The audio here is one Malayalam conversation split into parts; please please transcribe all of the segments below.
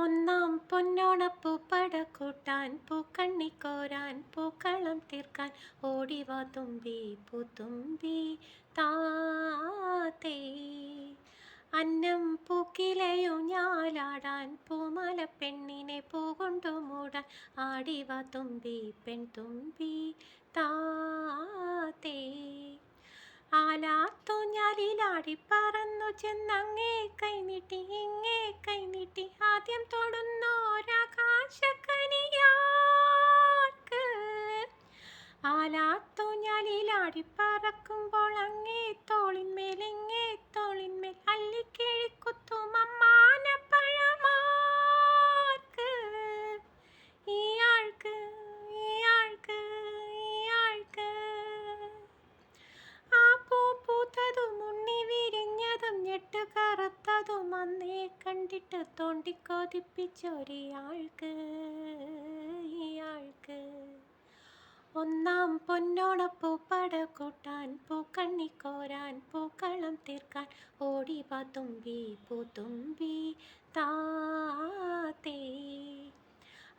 ഒന്നാം പൊന്നോണപ്പൂ കൂട്ടാൻ പൂക്കണ്ണിക്കോരാൻ പൂക്കളം തീർക്കാൻ ഓടിവാ തുമ്പി പൂത്തുമ്പി താത്തേ അന്നം പൂക്കിലയോ ഞാലാടാൻ പൂമല പെണ്ണിനെ പൂകൊണ്ടു മൂടാൻ ആടിവാ തുമ്പി പെൺതുമ്പി താത്തേ ആലാത്തൂഞ്ഞാലിലാടി പറന്നു ചെന്നങ്ങേ കൈ നീട്ടി ഇങ്ങേ കൈനീട്ടി ആലാത്തൂഞ്ഞാലിലാടി പറക്കുമ്പോൾ അങ്ങേ തോളിന്മേൽ ഇങ്ങേ തോളിന്മേൽ അമ്മാന പഴമാർക്ക് ഇയാൾക്ക് ഇയാൾക്ക് ഇയാൾക്ക് ആ പൂ പൂത്തതും ഉണ്ണി വിരിഞ്ഞതും ഞെട്ട് കറുത്തതും അന്നേ കണ്ടിട്ട് തോണ്ടിക്കൊതിപ്പിച്ചൊരിയാൾക്ക് ഇയാൾക്ക് പൊന്നോണപ്പൂപ്പട പൂക്കണ്ണി കോരാൻ പൂക്കളം തീർക്കാൻ ഓടി പാത്തുമ്പി പൂത്തുമ്പി താത്തേ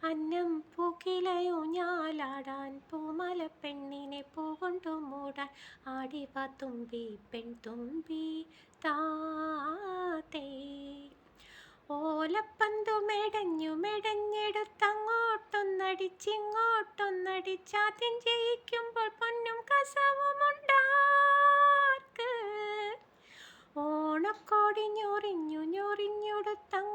അന്നം പൂക്കിലയോ ഞാലാടാൻ പൂമല പെണ്ണിനെ പൂകൊണ്ടു മൂടാൻ ആടി പാത്തുമ്പി പെൺതുമ്പി താത്തേ ഓലപ്പന്തു മെടഞ്ഞു മെടഞ്ഞെടുത്തങ്ങോട്ടൊന്നടിച്ചിങ്ങോട്ടൊന്നടിച്ചാദ്യം ജയിക്കുമ്പോൾ പൊന്നും കസവുമുണ്ടാർക്ക്. ഓണക്കോടി ഞൊറിഞ്ഞു ഞൊറിഞ്ഞൊടുത്തങ്ങോട്ടോടുമ്പോൾ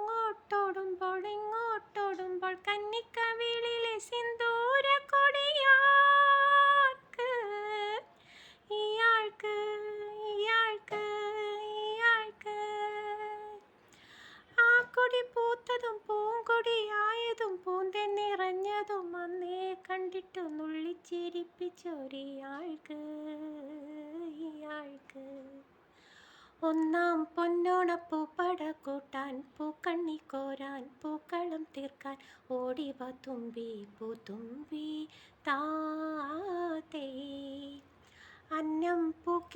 പൂത്തതും പൂങ്കൊടിയായതും പൂന്തെ നിറഞ്ഞതും അന്നേ കണ്ടിട്ടു നുള്ളിച്ചിരിപ്പിച്ചൊരിയാൾക്ക് ഇയാൾക്ക് ഒന്നാം പൊന്നോണപ്പൂപ്പട കൂട്ടാൻ പൂക്കണ്ണി കോരാൻ പൂക്കളം തീർക്കാൻ ഓടിവ തുമ്പി പൂത്തുമ്പി താത്തേ അന്നം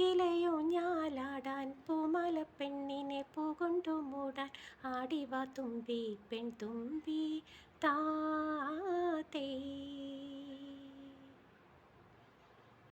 പൂക്കിലയോ ഞാലാടാൻ പൂമല പെണ്ണിനെ പൂകൊണ്ടു മൂടാൻ. ആടിവാ തുമ്പി പെൺതുമ്പി താത്തേ